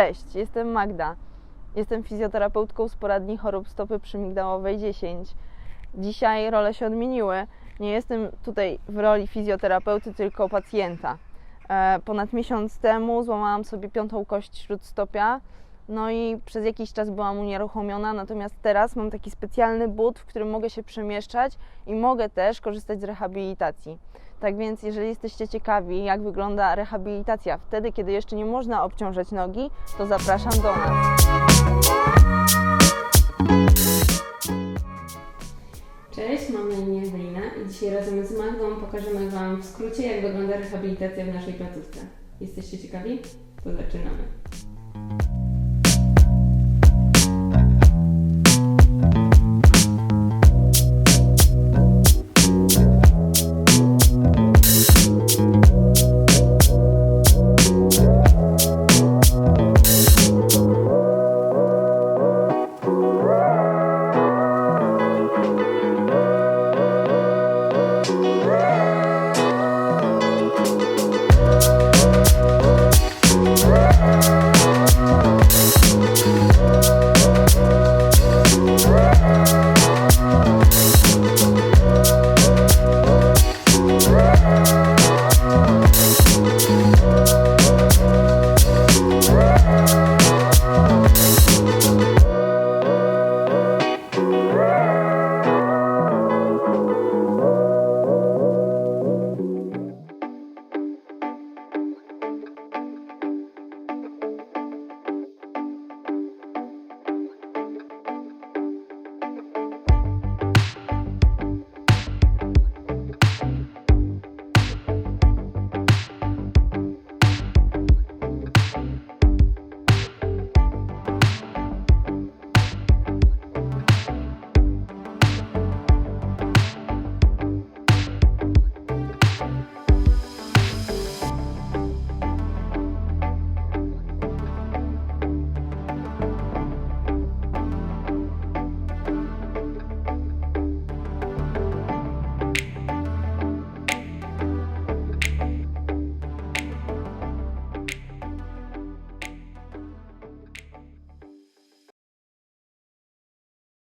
Cześć, jestem Magda. Jestem fizjoterapeutką z poradni chorób stopy przymigdałowej 10. Dzisiaj role się odmieniły. Nie jestem tutaj w roli fizjoterapeuty, tylko pacjenta. E, Ponad miesiąc temu złamałam sobie piątą kość śródstopia, no i przez jakiś czas byłam unieruchomiona, natomiast teraz mam taki specjalny but, w którym mogę się przemieszczać i mogę też korzystać z rehabilitacji. Tak więc, jeżeli jesteście ciekawi, jak wygląda rehabilitacja wtedy, kiedy jeszcze nie można obciążać nogi, to zapraszam do nas. Cześć, mam na imię Ewelina i dzisiaj razem z Magdą pokażemy Wam w skrócie, jak wygląda rehabilitacja w naszej placówce. Jesteście ciekawi? To zaczynamy. Ooh.